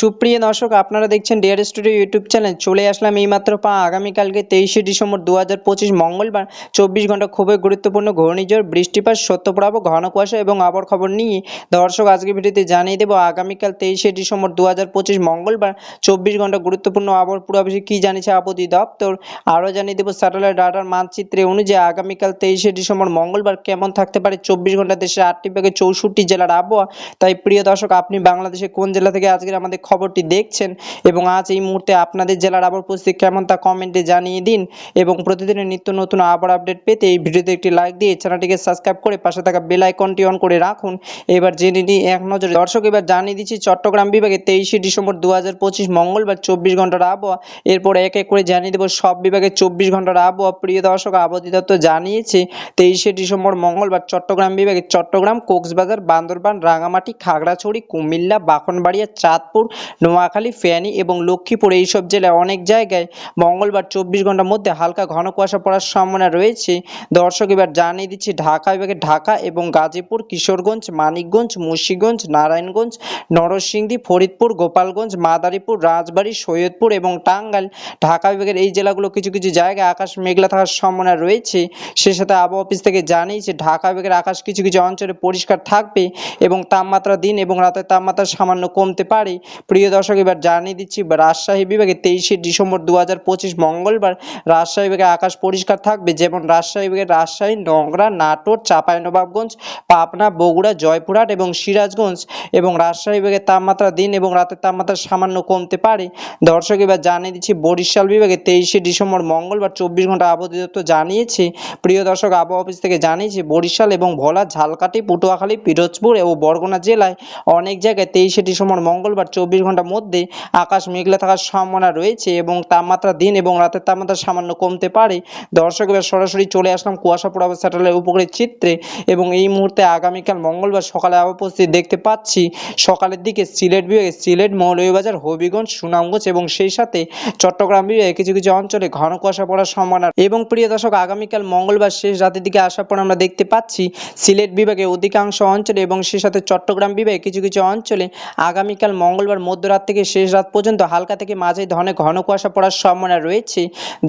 সুপ্রিয় দর্শক, আপনারা দেখছেন ডিয়ার স্টুডিও ইউটিউব চ্যানেল চলে আসলাম এইমাত্র পা আগামীকালকে তেইশে ডিসেম্বর দু হাজার পঁচিশ মঙ্গলবার। চব্বিশ ঘণ্টা খুবই গুরুত্বপূর্ণ ঘূর্ণিঝড়, বৃষ্টিপাত সত্যপ্রবাহ ঘন কুয়াশা এবং আবহাওয়ার খবর নিয়ে দর্শক আজকে ভিডিওতে জানিয়ে দেবো, আগামীকাল তেইশে ডিসেম্বর দু হাজার পঁচিশ মঙ্গলবার চব্বিশ ঘণ্টা গুরুত্বপূর্ণ আবহাওয়ার পূর্বাভাসে কী জানিয়েছে আপত্তি দপ্তর? আরও জানিয়ে দেবো স্যাটেলাইট ডাটার মানচিত্রে অনুযায়ী আগামীকাল তেইশে ডিসেম্বর মঙ্গলবার কেমন থাকতে পারে চব্বিশ ঘণ্টা দেশের আটটি ভাগে চৌষট্টি জেলার আবহাওয়া। তাই প্রিয় দর্শক, আপনি বাংলাদেশের কোন জেলা থেকে আজকের আমাদের খবরটি দেখছেন এবং আজ এই মুহূর্তে আপনাদের জেলার আবহাওয়া পরিস্থিতি কেমন তা কমেন্টে জানিয়ে দিন এবং প্রতিদিনের নিত্য নতুন আবহাওয়ার আপডেট পেতে এই ভিডিওতে একটি লাইক দিয়ে চ্যানেলটিকে সাবস্ক্রাইব করে পাশে থাকা বেল আইকনটি অন করে রাখুন। এবার জেনে নিই এক নজরে। দর্শক, এবার জানিয়ে দিচ্ছি চট্টগ্রাম বিভাগে তেইশে ডিসেম্বর দু হাজার পঁচিশ মঙ্গলবার চব্বিশ ঘণ্টার আবহাওয়া। এরপর এক এক করে জানিয়ে দেবো সব বিভাগে চব্বিশ ঘণ্টার আবহাওয়া। প্রিয় দর্শক, আবহাওয়া দপ্তর জানিয়েছে, তেইশে ডিসেম্বর মঙ্গলবার চট্টগ্রাম বিভাগে চট্টগ্রাম, কক্সবাজার, বান্দরবান রাঙামাটি খাগড়াছড়ি, কুমিল্লা বাখনবাড়িয়া চাঁদপুর নোয়াখালী, ফেনী এবং লক্ষ্মীপুর এইসব জেলায় অনেক জায়গায় মঙ্গলবার চব্বিশ ঘণ্টার মধ্যে হালকা ঘন কুয়াশা পড়ার সম্ভাবনা রয়েছে। দর্শক এবার জানিয়ে দিচ্ছি, ঢাকা বিভাগে ঢাকা এবং গাজীপুর, কিশোরগঞ্জ, মানিকগঞ্জ, মুন্সিগঞ্জ, নারায়ণগঞ্জ, নরসিংদী, ফরিদপুর, গোপালগঞ্জ, মাদারীপুর, রাজবাড়ী, সৈয়দপুর এবং টাঙ্গাইল। ঢাকা বিভাগের এই জেলাগুলো কিছু কিছু জায়গায় আকাশ মেঘলা থাকার সম্ভাবনা রয়েছে। সে সাথে আবহাওয়া অফিস থেকে জানিয়েছে, ঢাকা বিভাগের আকাশ কিছু কিছু অঞ্চলে পরিষ্কার থাকবে এবং তাপমাত্রা দিন এবং রাতের তাপমাত্রা সামান্য কমতে পারে। প্রিয় দর্শক, এবার জানিয়ে দিচ্ছি, রাজশাহী বিভাগে তেইশে ডিসেম্বর দু হাজার পঁচিশ মঙ্গলবার রাজশাহী বিভাগে আকাশ পরিষ্কার থাকবে। যেমন রাজশাহী বিভাগের রাজশাহী নগরা নাটোর চাঁপাইনবাবগঞ্জ পাবনা, বগুড়া, জয়পুরহাট এবং সিরাজগঞ্জ এবং রাজশাহী বিভাগের তাপমাত্রা দিন এবং রাতের তাপমাত্রা সামান্য কমতে পারে। দর্শক, এবার জানিয়ে দিচ্ছি, বরিশাল বিভাগে তেইশে ডিসেম্বর মঙ্গলবার চব্বিশ ঘণ্টা আবহাওয়া দপ্তর জানিয়েছে। প্রিয় দর্শক, আবহাওয়া অফিস থেকে জানিয়েছে, বরিশাল এবং ভোলা, ঝালকাঠি, পটুয়াখালী, পিরোজপুর ও বরগুনা জেলায় অনেক জায়গায় তেইশে ডিসেম্বর মঙ্গলবার চব্বিশ ঘণ্টার মধ্যে আকাশ মেঘলা থাকার সম্ভাবনা রয়েছে এবং তাপমাত্রা দিন এবং রাতের তাপমাত্রা সামান্য কমতে পারে। দর্শক, এবার সরাসরি চলে আসলাম কুয়াশা পড়াবে স্যাটেলাইট উপগ্রহের চিত্রে এবং এই মুহূর্তে আগামীকাল মঙ্গলবার সকালে আবহাওয়া দেখতে পাচ্ছি সকালের দিকে সিলেট বিভাগে, সিলেট মৌলভীবাজার, হবিগঞ্জ, সুনামগঞ্জ এবং সেই সাথে চট্টগ্রাম বিভাগে কিছু কিছু অঞ্চলে ঘন কুয়াশা পড়ার সম্ভাবনা। এবং প্রিয় দর্শক, আগামীকাল মঙ্গলবার শেষ রাতের দিকে আসার পর আমরা দেখতে পাচ্ছি সিলেট বিভাগে অধিকাংশ অঞ্চলে এবং সেই সাথে চট্টগ্রাম বিভাগে কিছু কিছু অঞ্চলে আগামীকাল মঙ্গলবার মধ্যরাত থেকে শেষ রাত পর্যন্ত হালকা থেকে মাঝে ধরনের ঘন কুয়াশা পড়ার সম্ভাবনা রয়েছে।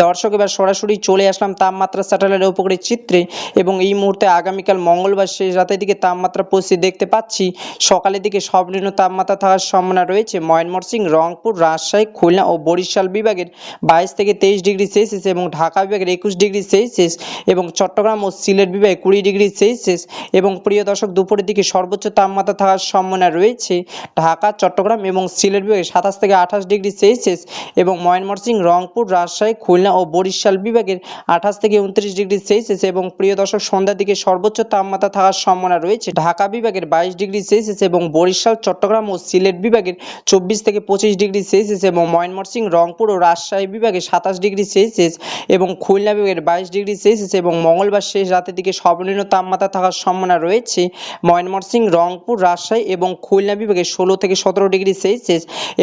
দর্শক, এবার সরাসরি চলে আসলাম তাপমাত্রা স্যাটেলাইটের উপগ্রহের চিত্রে এবং এই মুহূর্তে আগামীকাল মঙ্গলবার শেষ রাতের দিকে তাপমাত্রা পরিস্থিতি দেখতে পাচ্ছি। সকালের দিকে সর্বনিম্ন তাপমাত্রা থাকার সম্ভাবনা রয়েছে। ময়মনসিংহ, রংপুর, রাজশাহী, খুলনা ও বরিশাল বিভাগের বাইশ থেকে তেইশ ডিগ্রি সেলসিয়াস এবং ঢাকা বিভাগের একুশ ডিগ্রি সেলসিয়াস এবং চট্টগ্রাম ও সিলেট বিভাগে কুড়ি ডিগ্রি সেলসিয়াস এবং প্রিয় দর্শক, দুপুরের দিকে সর্বোচ্চ তাপমাত্রা থাকার সম্ভাবনা রয়েছে। ঢাকা, চট্টগ্রাম এবং সিলেট বিভাগে সাতাশ থেকে আঠাশ ডিগ্রি সেলসিয়াস এবং ময়মনসিংহ, রংপুর, রাজশাহী, খুলনা ও বরিশাল বিভাগের আঠাশ থেকে উনত্রিশ ডিগ্রি সেলসিয়াস এবং প্রিয় দর্শক, সন্ধ্যার দিকে সর্বোচ্চ তাপমাত্রা থাকার সম্ভাবনা রয়েছে। ঢাকা বিভাগের বাইশ ডিগ্রি সেলসিয়াস এবং বরিশাল, চট্টগ্রাম ও সিলেট বিভাগের চব্বিশ থেকে পঁচিশ ডিগ্রি সেলসিয়াস এবং ময়মনসিংহ, রংপুর ও রাজশাহী বিভাগে সাতাশ ডিগ্রি সেলসিয়াস এবং খুলনা বিভাগের বাইশ ডিগ্রি সেলসিয়াস এবং মঙ্গলবার শেষ রাতের দিকে সর্বনিম্ন তাপমাত্রা থাকার সম্ভাবনা রয়েছে। ময়মনসিংহ, রংপুর, রাজশাহী এবং খুলনা বিভাগে ষোলো থেকে সতেরো ডিগ্রি সেলসিয়াস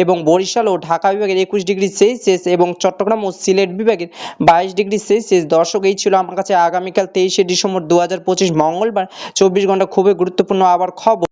এবং বরিশাল ও ঢাকা বিভাগের একুশ ডিগ্রি সেলসিয়াস এবং চট্টগ্রাম ও সিলেট বিভাগের বাইশ ডিগ্রি সেলসিয়াস দর্শক। এই ছিল আমার কাছে আগামীকাল তেইশে ডিসেম্বর দু হাজার পঁচিশ মঙ্গলবার। চব্বিশ ঘণ্টা খুবই গুরুত্বপূর্ণ আবার খবর।